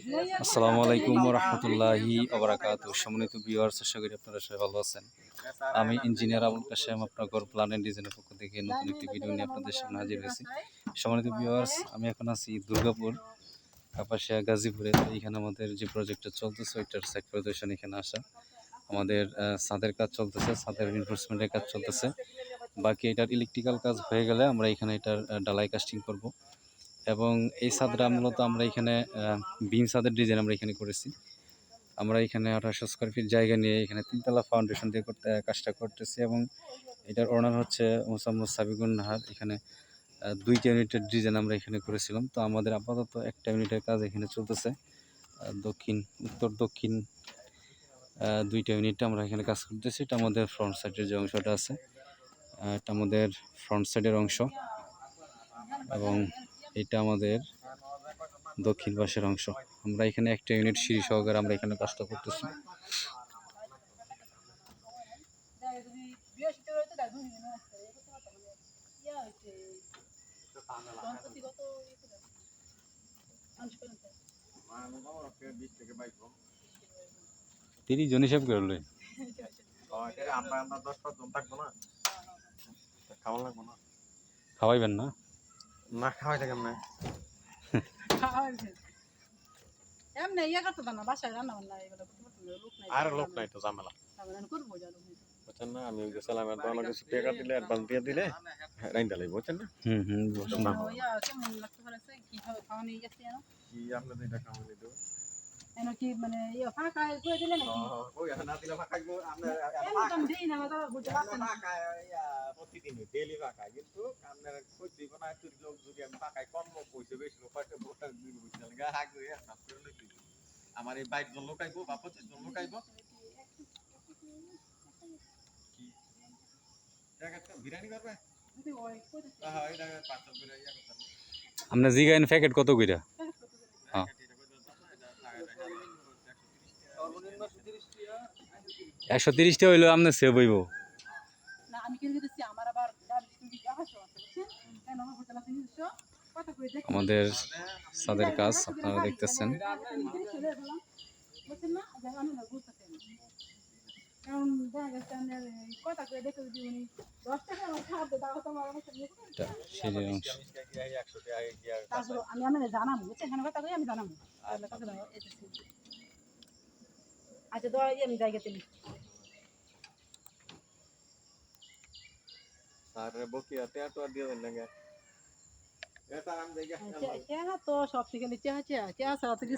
আসসালামু আলাইকুম রহমতুল্লাহি আবরাকাত সম্মানিত ভিউয়ার্স, আশা করি আপনারা সবাই ভালো আছেন। আমি ইঞ্জিনিয়ার আবুল কাশেম, আপনার ঘর প্ল্যান অ্যান্ড ডিজাইনের পক্ষ থেকে নতুন একটি ভিডিও নিয়ে আপনাদের সামনে হাজির হয়েছি। সম্মানিত ভিউয়ার্স, আমি এখন আছি দুর্গাপুর, কাপাসিয়া, গাজীপুরে। তো এখানে আমাদের যে প্রজেক্টটা চলতেছে, ওইটার সাইট পরিদর্শন এখানে আসা। আমাদের ছাদের কাজ চলতেছে, ছাদের ইনফোর্সমেন্টের কাজ চলতেছে। বাকি এটার ইলেকট্রিক্যাল কাজ হয়ে গেলে আমরা এখানে এটার ডালাই কাস্টিং করব। এবং এই ছাদটা মূলত আমরা এখানে বিম ছাদের ডিজাইন আমরা এখানে করেছি। আমরা এখানে আঠারোশো স্কোয়ার ফিট জায়গা নিয়ে এখানে তিনতলা ফাউন্ডেশন দিয়ে করতে, কাজটা করতেছি এবং এটার ওনার হচ্ছে মোসাম্মদ সাবিগুন নাহার। এখানে দুইটা ইউনিটের ডিজাইন আমরা এখানে করেছিলাম। তো আমাদের আপাতত একটা ইউনিটের কাজ এখানে চলতেছে। দক্ষিণ, উত্তর দক্ষিণ দুইটা ইউনিট আমরা এখানে কাজ করতেছি। এটা আমাদের ফ্রন্ট সাইডের যে অংশটা আছে এটা আমাদের ফ্রন্ট সাইডের অংশ। এবং এটা আমাদের দক্ষিণ পাশের অংশ। আমরা এখানে একটা ইউনিট সিঁড়ি সহকারে আমরা এখানে কাজটা করতেছি। তিরিশ জন হিসাব করলে আমরা আমরা দশ পাঁচ জন থাকব না খাওয়া লাগবো না খাওয়াইবেন না? না খাওয়াই থাকেন না। এমনি ইয়ে করতে না বাসায় রান্না বান্না এগুলো করতে পারতো না, লোক নাই। আর লোক নাই তো ঝামেলা। তারপরে করব যা লোক বুঝছেন না আমি গেছিলাম অনেক কিছু টাকা দিলে অ্যাডভান্স দিয়ে দিলে রাইন্দা লাগবে বুঝছেন না? হুম হুম বসুন। তো কেমন লাগতে পারে কীভাবে খাওয়া নিয়ে গেছে জানো কি আপনাদের এটা খাওয়া দিতে এন কি মানে ইয়ে ফাঁকা করে দিলে নাকি? ওই না দিলে ফাঁকাইবো আপনার এমন দিই না তো বুঝতে পারছে না। প্রতিদিন ডেলি ফাঁকায় কিন্তু আপনার কই দিব না তুই লোক যদি আমি ফাঁকাই কম লোক কইছে বেশি লোক পাইতে দিন হয়ে আমার এই বাইক জন লোকাইবো বা পঁচিশ জন লোকাইবো। বিরিয়ানি করবে। আপনার জিগাইন প্যাকেট কত কইরা? হ্যাঁ। একশো তিরিশটা হইল আপনার সেভ হইব। আমাদের ছাদের কাজ আপনারা দেখতেছেন। আচ্ছা আর বকিয়া টেয়ার টোয়ার দিয়ে দেন না এটা আমি দেখে চেহারা তো সব চেহারা চেহারা চেহারা ছাড়া তো কিছু